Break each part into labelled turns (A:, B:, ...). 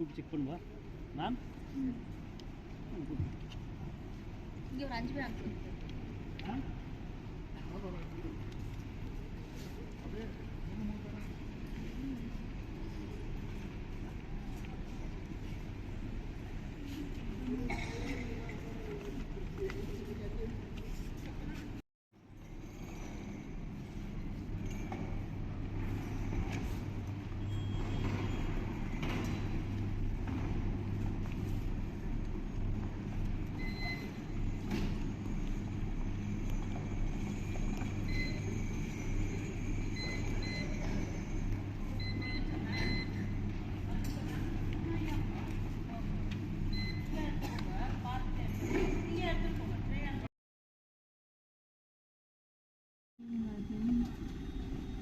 A: कुन भयो नाम यो Ranji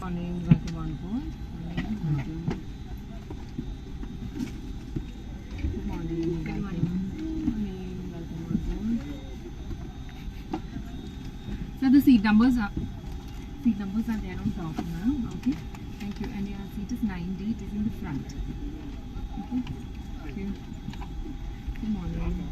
B: Morning, welcome on board. Morning, welcome. Good morning, welcome. Morning, welcome on board. So the seat numbers are seat numbers are there on top now. Okay. Thank you. And your seat is 9D. It is in the front. Okay. Thank you. Good morning.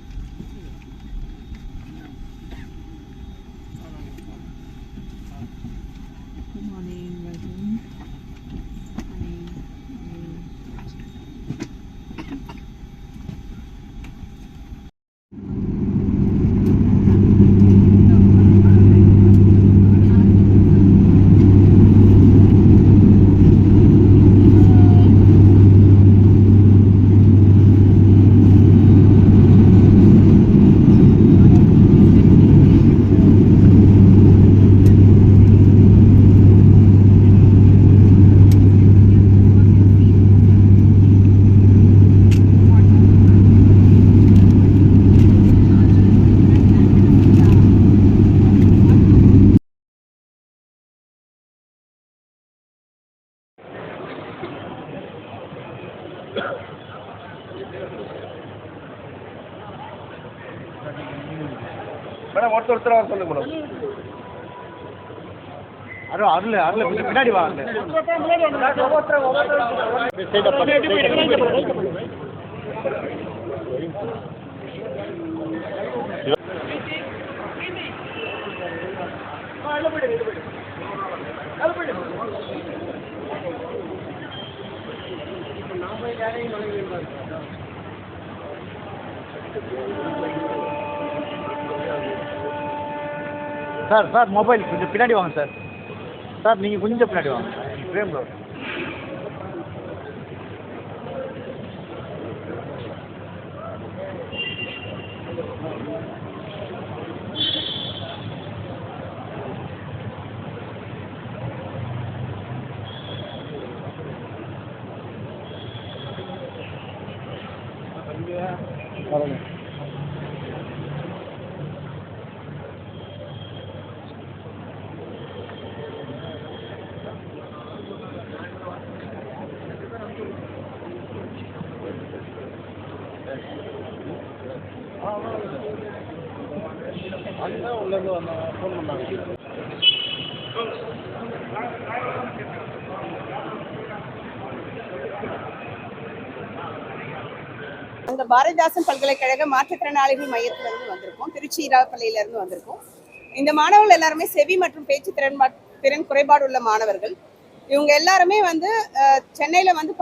C: Madam ஒருத்தர் ஒருத்தர் வர சொல்லுங்க madam. அருள் அருள் அருள் கொஞ்சம் பின்னாடி sir sir mobile கொஞ்சம் பின்னாடி வாங்க sir. Sir நீங்கள் கொஞ்சம் பின்னாடி வாங்க. ஃப்ரேமில் அதுதான் உள்ளது வந்தாங்க ஃபோன் பண்ணாங்க
D: அந்த பாரதிதாசன் பல்கலைக்கழக மாற்றுத்திறனாளிகள் மையத்திலிருந்து வந்திருக்கோம். திருச்சி இருந்து வந்திருக்கோம். இந்த மாணவர்கள் எல்லாருமே செவி மற்றும் பேச்சு திறன் திறன் குறைபாடு உள்ள மாணவர்கள். இவங்க எல்லாருமே வந்து சென்னையில வந்து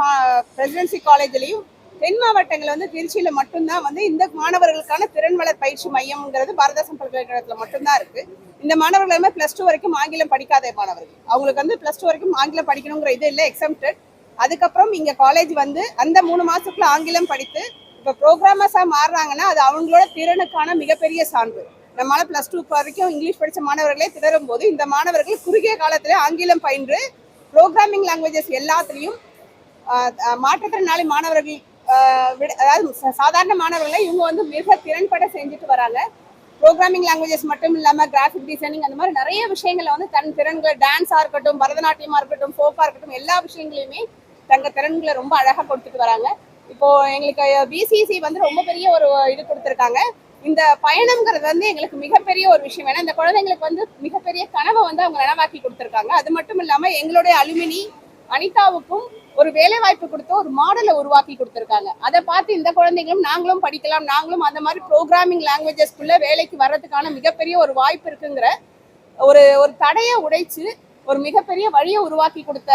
D: பிரசிடென்சி காலேஜ்லயும் தென் மாவட்டங்கள் வந்து திருச்சியில மட்டும்தான் வந்து இந்த மாணவர்களுக்கான திறன் வளர் பயிற்சி மையம்ங்கிறது பாரதாசன் பல்கலைக்கழகத்துல மட்டும்தான் இருக்கு. இந்த மாணவர்கள் எல்லாமே பிளஸ் டூ வரைக்கும் ஆங்கிலம் படிக்காத மாணவர்கள். அவங்களுக்கு வந்து பிளஸ் டூ வரைக்கும் ஆங்கிலம் படிக்கணுங்கிற இது இல்லை எக்ஸம்டட் அதுக்கப்புறம் இங்க காலேஜ் வந்து அந்த மூணு மாசத்துக்குள்ள ஆங்கிலம் படித்து இப்ப ப்ரோக்ராமர்ஸா மாறுறாங்கன்னா அது அவங்களோட திறனுக்கான மிகப்பெரிய சான்று. நம்மளால பிளஸ் டூ வரைக்கும் இங்கிலீஷ் படித்த மாணவர்களே திணறும் போது இந்த மாணவர்கள் குறுகிய காலத்துல ஆங்கிலம் பயின்று ப்ரோக்ராமிங் லாங்குவேஜஸ் எல்லாத்துலேயும் மாற்றுத்திறனாளி மாணவர்கள் அதாவது சாதாரண மாணவர்களை இவங்க வந்து மிக திறன்பட செஞ்சுட்டு வராங்க. ப்ரோக்ராமிங் லாங்குவேஜஸ் மட்டும் இல்லாமல் கிராஃபிக் டிசைனிங் அந்த மாதிரி நிறைய விஷயங்களை வந்து தன் திறன்கள் டான்ஸாக இருக்கட்டும் பரதநாட்டியமாக இருக்கட்டும் ஃபோக்காக இருக்கட்டும் எல்லா விஷயங்களையுமே தங்க திறன்களை ரொம்ப அழகாக கொடுத்துட்டு வராங்க. இப்போ எங்களுக்கு பிசிசி வந்து ரொம்ப பெரிய ஒரு இது கொடுத்துருக்காங்க. இந்த பயணம்ங்கிறது வந்து எங்களுக்கு மிகப்பெரிய ஒரு விஷயம். ஏன்னா இந்த குழந்தைங்களுக்கு வந்து மிகப்பெரிய கனவை வந்து அவங்க நனவாக்கி கொடுத்துருக்காங்க. அது மட்டும் இல்லாமல் எங்களுடைய அலுமினி அனிதாவுக்கும் ஒரு வேலை வாய்ப்பு கொடுத்து ஒரு மாடலை உருவாக்கி கொடுத்துருக்காங்க. அதை பார்த்து இந்த குழந்தைங்களும் நாங்களும் படிக்கலாம் நாங்களும் அந்த மாதிரி ப்ரோக்ராமிங் லாங்குவேஜஸ்க்குள்ள வேலைக்கு வர்றதுக்கான மிகப்பெரிய ஒரு வாய்ப்பு இருக்குங்கிற ஒரு ஒரு தடையை உடைச்சு ஒரு மிகப்பெரிய வழியை உருவாக்கி கொடுத்த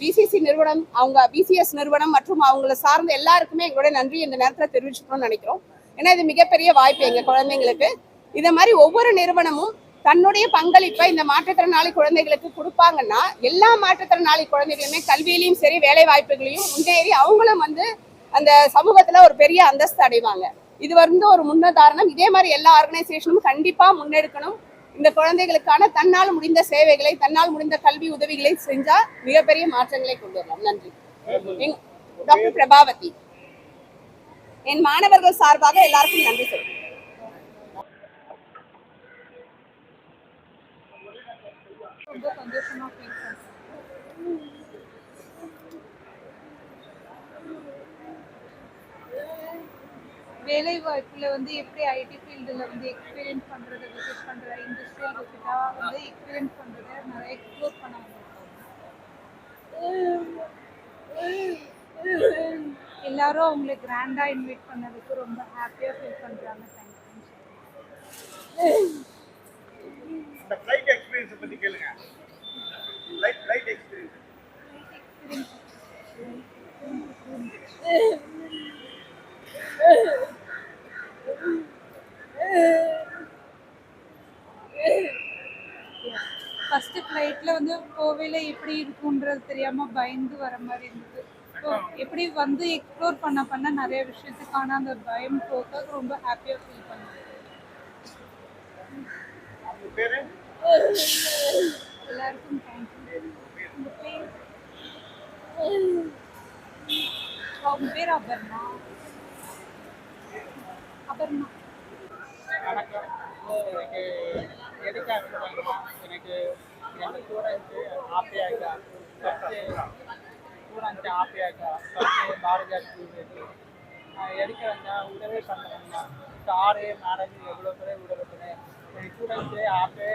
D: பிசிசி நிறுவனம் அவங்க பிசிஎஸ் நிறுவனம் மற்றும் அவங்கள சார்ந்த எல்லாருக்குமே எங்களுடைய நன்றி. இந்த நேரத்தில் தெரிவிச்சுக்கணும்னு நினைக்கிறோம். ஏன்னா இது மிகப்பெரிய வாய்ப்பு எங்க குழந்தைங்களுக்கு. இதை மாதிரி ஒவ்வொரு நிறுவனமும் தன்னுடைய பங்களிப்பை இந்த மாற்றுத்திறனாளி குழந்தைகளுக்கு கொடுப்பாங்கன்னா எல்லா மாற்றுத்திறனாளி குழந்தைகளுமே கல்வியிலையும் சரி வேலை வாய்ப்புகளையும் முன்னேறி அவங்களும் வந்து அந்த சமூகத்துல ஒரு பெரிய அந்தஸ்து அடைவாங்க. இது வந்து ஒரு முன்னுதாரணம். இதே மாதிரி எல்லா ஆர்கனைசேஷனும் கண்டிப்பா முன்னெடுக்கணும். இந்த குழந்தைகளுக்கான தன்னால் முடிந்த சேவைகளை தன்னால் முடிந்த கல்வி உதவிகளை செஞ்சா மிகப்பெரிய மாற்றங்களை கொண்டு வரலாம். நன்றி. டாக்டர் பிரபாவதி. என் மாணவர்கள் சார்பாக எல்லாருக்கும் நன்றி சொல்றேன்.
A: ரொம்ப சந்தோஷமா ஃபீல் பண்ணுறேன் வேலை வாய்ப்புல வந்து எப்படி ஐடி ஃபீல்டில் வந்து எக்ஸ்பீரியன்ஸ் பண்றது விசிட் பண்ற இண்டஸ்ட்ரியல் விசிட்டா வந்து எக்ஸ்பீரியன்ஸ் பண்றதை நிறைய எக்ஸ்ப்ளோர் பண்ண எல்லாரும் அவங்களை கிராண்டா இன்வைட் பண்ணதுக்கு ரொம்ப ஹாப்பியா ஃபீல் பண்றாங்க. தேங்க்யூ
C: இந்த ஃப்ளைட் எக்ஸ்பீரியன்ஸை பற்றி கேளுங்க. ஃப்ளைட் ஃப்ளைட் எக்ஸ்பீரியன்ஸ்
A: ஃபர்ஸ்ட் ஃப்ளைட்டில் வந்து கோவையில் எப்படி இருக்குன்றது தெரியாம பயந்து வர மாதிரி இருந்தது. ஸோ எப்படி வந்து எக்ஸ்ப்ளோர் பண்ண பண்ண நிறைய விஷயத்துக்கான அந்த பயம் போக ரொம்ப ஹாப்பியாக ஃபீல்
C: உங்கள் பேர்?
A: எல்லாருக்கும் தேங்க்யூ உங்கள் அவங்க பேர் அபர்ணா. அபர்ணா.
E: வணக்கம் எனக்கு எதுக்காக எனக்கு என் ஸ்டூடெண்ட்ஸு ஹாப்பியாக ஃபஸ்ட்டு ஸ்டூடெண்ட்ஸு ஹாப்பியாக ஃபஸ்ட்டு பாரதியா ஸ்டூடெண்ட்ஸு எதுக்குறேன்னா உதவி பண்ணுறேன்னா சாரு மேடம் எவ்வளோ பேர் உதவுறேன் ஸ்டூடெண்ட்ஸு ஆப்பே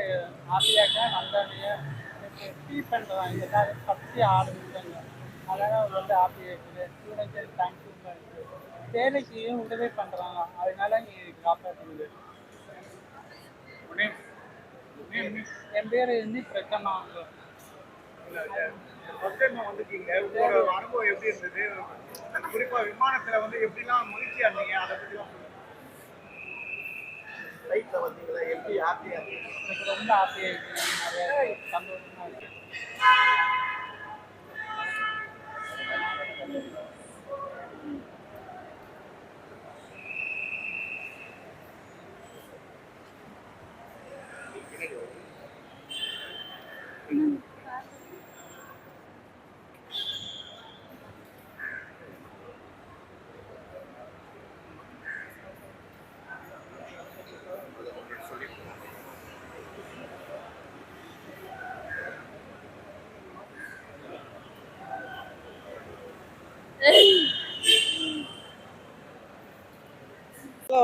E: ஹாப்பியாக நல்ல ஃபீல் பண்ணுறேன் எல்லாரும் ஃபஸ்ட்டு ஆரம்பிச்சாங்க. அதனால் வந்து ஆப்பியாக இருக்குது ஸ்டூடெண்ட்ஸு தேங்க்யூ வேலைக்கு உதவி பண்ணுறாங்க அதனால நீ காப்பாற்றுது என் பேர் வந்து பிரச்சனை
C: ஃபர்ஸ்ட் வந்திருக்கீங்க உங்களோட அனுபவம் எப்படி இருந்தது? குறிப்பாக விமானத்தில் வந்து எப்படிலாம் மகிழ்ச்சியாக இருந்தீங்க அதை பற்றிலாம் ஃப்ளைட்டில் வந்தீங்களா எப்படி ஹாப்பியாக
E: இருக்கு? ரொம்ப ஹாப்பியாக இருக்கு. நிறைய சந்தோஷமா இருக்கு.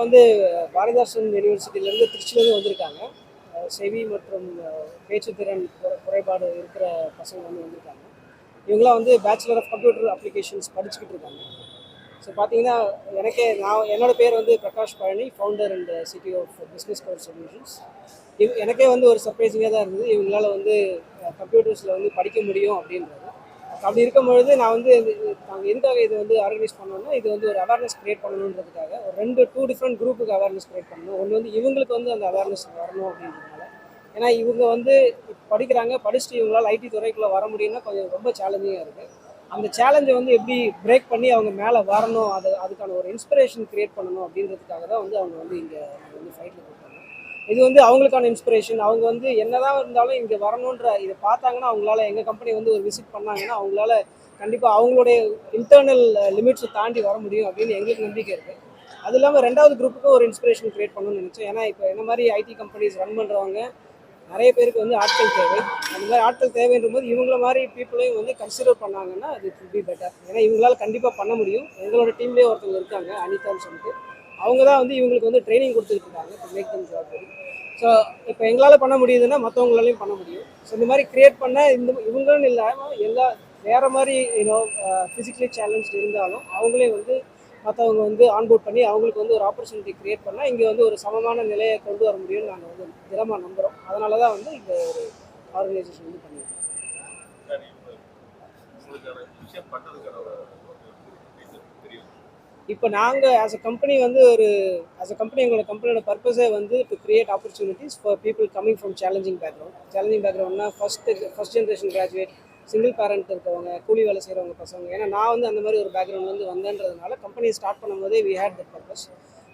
F: வந்து பாரதிதாசன் யூனிவர்சிட்டியிலேருந்து திருச்சியிலேருந்து வந்திருக்காங்க. செவி மற்றும் பேச்சுத்திறன் குறைபாடு இருக்கிற பசங்க வந்து வந்திருக்காங்க. இவங்களாம் வந்து பேச்சுலர் ஆஃப் கம்ப்யூட்டர் அப்ளிகேஷன்ஸ் படிச்சுக்கிட்டு இருக்காங்க. ஸோ பார்த்தீங்கன்னா எனக்கே நான் என்னோடய பேர் வந்து Prakash Palani founder and city of business cover solutions இவ் எனக்கே வந்து ஒரு சர்ப்ரைசிங்காக தான் இருந்தது. இவங்களால வந்து கம்ப்யூட்டர்ஸில் வந்து படிக்க முடியும் அப்படின்றது. அப்படி இருக்கும் பொழுது நான் வந்து நாங்கள் எதுக்காக இது வந்து ஆர்கனைஸ் பண்ணோம்னா இது வந்து ஒரு அவேர்னஸ் கிரியேட் பண்ணணுன்றதுக்காக ஒரு ரெண்டு டூ டிஃப்ரெண்ட் குரூப்புக்கு அவேர்னஸ் கிரியேட் பண்ணணும். ஒன்று வந்து இவங்களுக்கு வந்து அந்த அவேர்னஸ் வரணும் அப்படின்றதுனால. ஏன்னா இவங்க வந்து படிக்கிறாங்க படிச்சுட்டு இவங்களால் ஐடி துறைக்குள்ளே வர முடியும்னா கொஞ்சம் ரொம்ப சேலஞ்சிங்காக இருக்குது அந்த சேலஞ்சை வந்து எப்படி பிரேக் பண்ணி அவங்க மேலே வரணும் அது அதுக்கான ஒரு இன்ஸ்பிரேஷன் க்ரியேட் பண்ணணும் அப்படின்றதுக்காக தான் வந்து அவங்க வந்து இங்கே வந்து ஃபைட்டில் கொடுத்தாங்க இது வந்து அவங்களுக்கான இன்ஸ்பிரேஷன் அவங்க வந்து என்னதான் இருந்தாலும் இங்கே வரணுன்ற இதை பார்த்தாங்கன்னா அவங்களால எங்கள் கம்பெனி வந்து ஒரு விசிட் பண்ணாங்கன்னா அவங்களால கண்டிப்பாக அவங்களுடைய இன்டர்னல் லிமிட்ஸை தாண்டி வர முடியும் அப்படின்னு எங்களுக்கு நம்பிக்கை இருக்குது அது இல்லாமல் ரெண்டாவது குரூப்புக்கு ஒரு இன்ஸ்பிரேஷன் கிரியேட் பண்ணணும்னு நினச்சேன். ஏன்னா இப்போ என்ன மாதிரி ஐடி கம்பெனிஸ் ரன் பண்ணுறவங்க நிறைய பேருக்கு வந்து ஆட்கள் தேவை. அந்த மாதிரி ஆட்கள் தேவைன்ற போது இவங்கள மாதிரி பீப்புளையும் வந்து கன்சிடர் பண்ணாங்கன்னா அது வில் பி பெட்டர் ஏன்னா இவங்களால கண்டிப்பாக பண்ண முடியும். எங்களோட டீம்லேயே ஒருத்தவங்க இருக்காங்க அனிதான்னு சொல்லிட்டு. அவங்க தான் வந்து இவங்களுக்கு வந்து ட்ரைனிங் கொடுத்துட்டு இருக்காங்க மேக் தம் ஜாப் ஸோ இப்போ எங்களால் பண்ண முடியுதுன்னா மற்றவங்களாலையும் பண்ண முடியும். ஸோ இந்த மாதிரி கிரியேட் பண்ண இந்த இவங்களும் இல்லாமல் எல்லா வேறு மாதிரி யூனோ ஃபிசிக்கலி சேலஞ்ச் இருந்தாலும் அவங்களே வந்து மற்றவங்க வந்து ஆன்போர்ட் பண்ணி அவங்களுக்கு வந்து ஒரு ஆப்பர்ச்சுனிட்டி கிரியேட் பண்ணால் இங்கே வந்து ஒரு சமமான நிலையை கொண்டு வர முடியும்னு நாங்கள் வந்து தினமாக நம்புகிறோம் அதனால தான் வந்து இந்த ஒரு ஆர்கனைசேஷன் வந்து பண்ணியிருக்கோம்
G: சரி இப்போ உங்களுக்கான விஷயம் பண்ணதுக்கான ஒரு reason தெரியும்
F: இப்போ நாங்கள் ஆஸ் அ கம்பெனி வந்து ஒரு ஆஸ் அ கம்பெனி எங்களோட கம்பெனியோட பர்பஸே வந்து to create opportunities for people coming from challenging background challenging பேக்ரவுண்ட்னா first first generation graduate single parent இருக்கவங்க கூலி வேலை செய்கிறவங்க பசங்க. ஏன்னா நான் வந்து அந்த மாதிரி ஒரு பேக்ரவுண்ட்லேருந்து வந்தேன்றதுனால கம்பெனி ஸ்டார்ட் பண்ணும்போதே வி ஹேட் தட் பர்பஸ்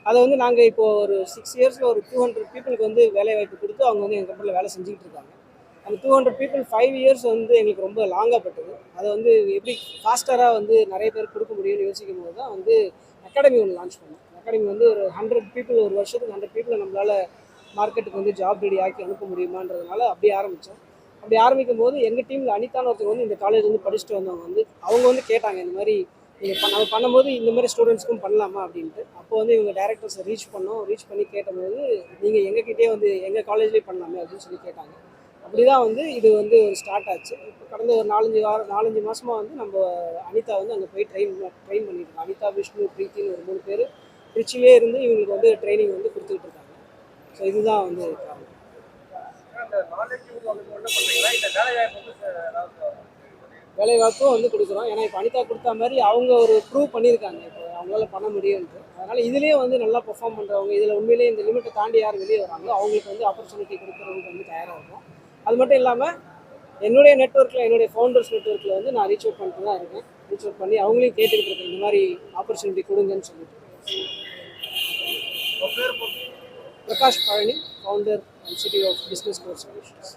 F: அதை வந்து நாங்கள் இப்போ ஒரு சிக்ஸ் இயர்ஸில் ஒரு டூ ஹண்ட்ரட் பீப்புளுக்கு வந்து வேலை வாய்ப்பு கொடுத்து அவங்க வந்து எங்கள் கம்பெனியில் வேலை செஞ்சுக்கிட்டு இருக்காங்க. அந்த two hundred people five years வந்து எங்களுக்கு ரொம்ப லாங்காக பட்டது. அதை வந்து எப்படி ஃபாஸ்டராக வந்து நிறைய பேர் கொடுக்க முடியும்னு யோசிக்கும் போது தான் வந்து அகாடமி ஒன்று லான்ச் பண்ணோம். அகாடமி வந்து ஒரு ஹண்ட்ரட் பீப்புள் ஒரு வருஷத்துக்கு ஹண்ட்ரட் பீப்புளை நம்மளால் மார்க்கெட்டுக்கு வந்து ஜாப் ரெடி ஆக்கி அனுப்ப முடியுமான்றதுனால அப்படியே ஆரம்பித்தோம் அப்படி ஆரம்பிக்கும் போது எங்கள் டீமில் அனிதான ஒருத்தர் வந்து இந்த காலேஜ் வந்து படிச்சுட்டு வந்தவங்க வந்து அவங்க வந்து கேட்டாங்க இந்த மாதிரி நீங்கள் பண்ண பண்ணும்போது இந்த மாதிரி ஸ்டூடெண்ட்ஸ்க்கும் பண்ணலாமா? அப்படின்ட்டு. அப்போ வந்து இவங்க டேரக்டர்ஸை ரீச் பண்ணோம். ரீச் பண்ணி கேட்டபோது நீங்கள் எங்ககிட்டயே வந்து எங்கள் காலேஜ்லேயே பண்ணலாமே? அப்படின்னு சொல்லி கேட்டாங்க. அப்படி தான் வந்து இது வந்து ஒரு ஸ்டார்ட் ஆச்சு. இப்போ கடந்த ஒரு நாலஞ்சு வாரம் நாலஞ்சு மாதமாக வந்து நம்ம அனிதா வந்து அங்கே போய் ட்ரெயின் ட்ரெயின் பண்ணிட்டு அனிதா விஷ்ணு பிரீத்தின்னு ஒரு மூணு பேர் திருச்சியிலே இருந்து இவங்களுக்கு வந்து ட்ரைனிங் வந்து கொடுத்துக்கிட்டு இருக்காங்க. ஸோ இதுதான் வந்து காரணம்.
C: வந்து
F: வேலைவாய்ப்பும் வந்து கொடுக்குறோம். ஏன்னா இப்போ அனிதா கொடுத்த மாதிரி அவங்க ஒரு ப்ரூவ் பண்ணியிருக்காங்க. இப்போ அவங்களால பண்ண முடியும்ட்டு அதனால் இதுலேயே வந்து நல்லா பெர்ஃபார்ம் பண்ணுறவங்க இதில் உண்மையிலேயே இந்த லிமிட்டை தாண்டி யார் வெளியே வராங்களோ அவங்களுக்கு வந்து ஆப்பர்ச்சுனிட்டி கொடுக்குறவங்களுக்கு வந்து தயாராக இருக்கும் அது மட்டும் இல்லாமல் என்னுடைய நெட்ஒர்க்கில் என்னுடைய ஃபவுண்டர்ஸ் நெட்ஒர்க்கில் வந்து நான் ரீச் அவுட் பண்ணிட்டு தான் இருக்கேன். ரீச் அவுட் பண்ணி அவங்களையும் கேட்டுக்கிட்டு இருக்கேன். இந்த மாதிரி ஆப்பர்ச்சுனிட்டி கொடுங்கன்னு சொல்லிட்டு.
C: பேர் போட்டு
F: Prakash Palani founder and city of business course solutions